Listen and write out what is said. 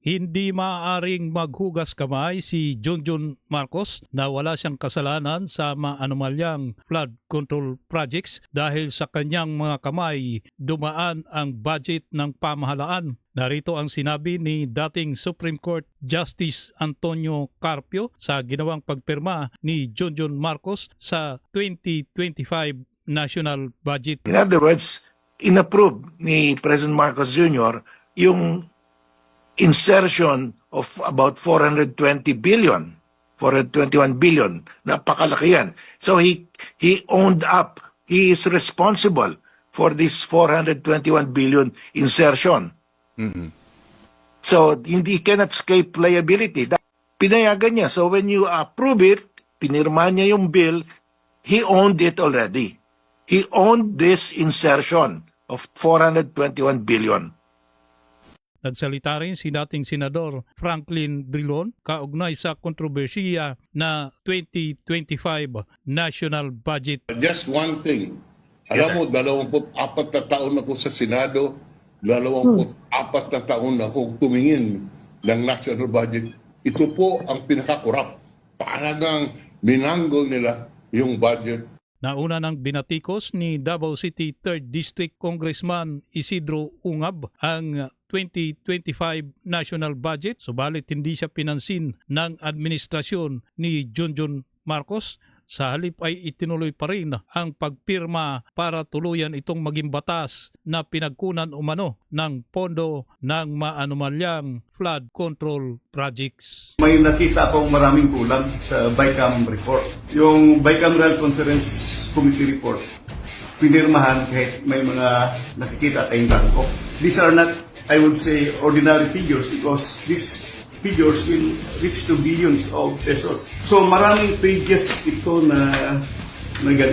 hindi maaaring maghugas kamay si Junjun Marcos na wala siyang kasalanan sa maanomalyang flood control projects dahil sa kanyang mga kamay dumaan ang budget ng pamahalaan. Narito ang sinabi ni dating Supreme Court Justice Antonio Carpio sa ginawang pagpirma ni Junjun Marcos sa 2025 national budget. In other words, inapprove ni President Marcos Jr. yung insertion of about 420 billion, 421 billion. Napakalaki yan. So he, he owned up. He is responsible for this 421 billion insertion. So hindi cannot escape liability. Pinayagan niya. So when you approve it, pinirma niya yung bill, he owned it already. He owned this insertion of 421 billion. Nagsalita rin si dating Senador Franklin Drilon kaugnay sa kontrobersiya na 2025 national budget. Just one thing. Alam mo, 24 na taon ako sa Senado, 24 na taon ako tumingin ng national budget. Ito po ang pinakakurap. Talagang minanggol nila yung budget Nauna ng binatikos ni Davao City 3rd District Congressman Isidro Ungab ang 2025 national budget. Subalit hindi siya pinansin ng administrasyon ni Junjun Marcos sa halip ay itinuloy pa rin ang pagpirma para tuluyan itong maging batas na pinagkunan umano ng pondo ng maanumalyang flood control projects. May nakita akong maraming kulang sa BICAM report. Yung Bicameral Conference Committee report, pinirmahan kahit may mga nakikita tayong bangko. These are not, I would say, ordinary figures because these figures will reach to billions of pesos. So maraming pages ito na, na ganito.